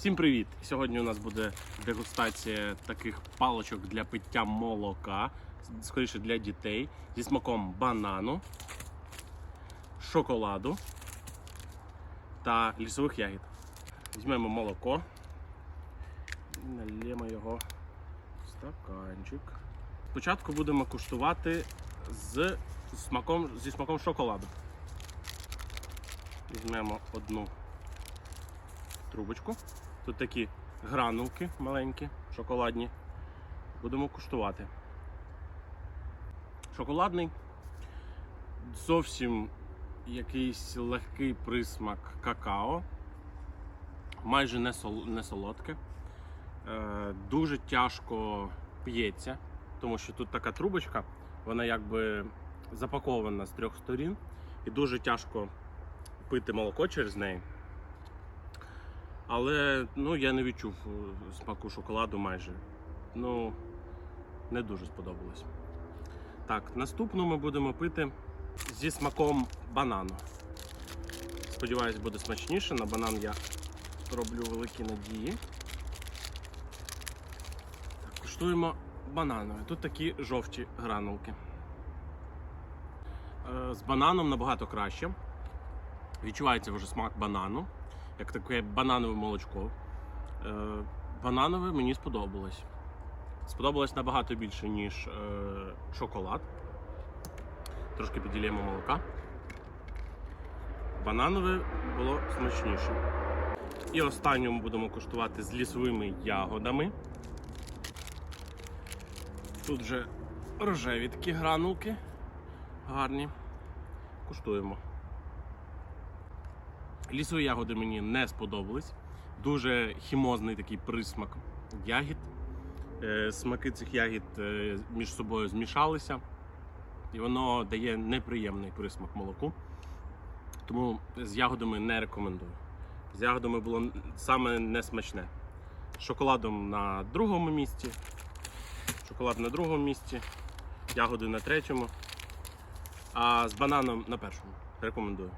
Всім привіт! Сьогодні у нас буде дегустація таких паличок для пиття молока, скоріше для дітей, зі смаком банану, шоколаду та лісових ягід. Візьмемо молоко, нальємо його в стаканчик. Спочатку будемо куштувати з смаком, зі смаком шоколаду. Візьмемо одну трубочку. Тут такі гранулки маленькі, шоколадні. Будемо куштувати. Шоколадний. Зовсім якийсь легкий присмак какао. Майже не, сол, не солодке. Е, дуже тяжко п'ється, тому що тут така трубочка, вона якби запакована з трьох сторін, і дуже тяжко пити молоко через неї. Але ну, я не відчув е, смаку шоколаду майже. Ну, не дуже сподобалось. Так, наступну ми будемо пити зі смаком банану. Сподіваюсь, буде смачніше. На банан я роблю великі надії. Так, куштуємо бананове. Тут такі жовті гранулки. Е, З бананом набагато краще. Відчувається вже смак банану як таке бананове молочко. Е, бананове мені сподобалось. Сподобалось набагато більше, ніж е, шоколад. Трошки піділємо молока. Бананове було смачніше. І останню ми будемо куштувати з лісовими ягодами. Тут вже рожеві такі гранулки гарні. Куштуємо. Лісові ягоди мені не сподобались. Дуже хімозний такий присмак ягід. Е, Смаки цих ягід е, між собою змішалися, і воно дає неприємний присмак молоку. Тому з ягодами не рекомендую. З ягодами було саме несмачне. З шоколадом на другому місці, шоколад на другому місці, ягоди на третьому, а з бананом на першому. Рекомендую.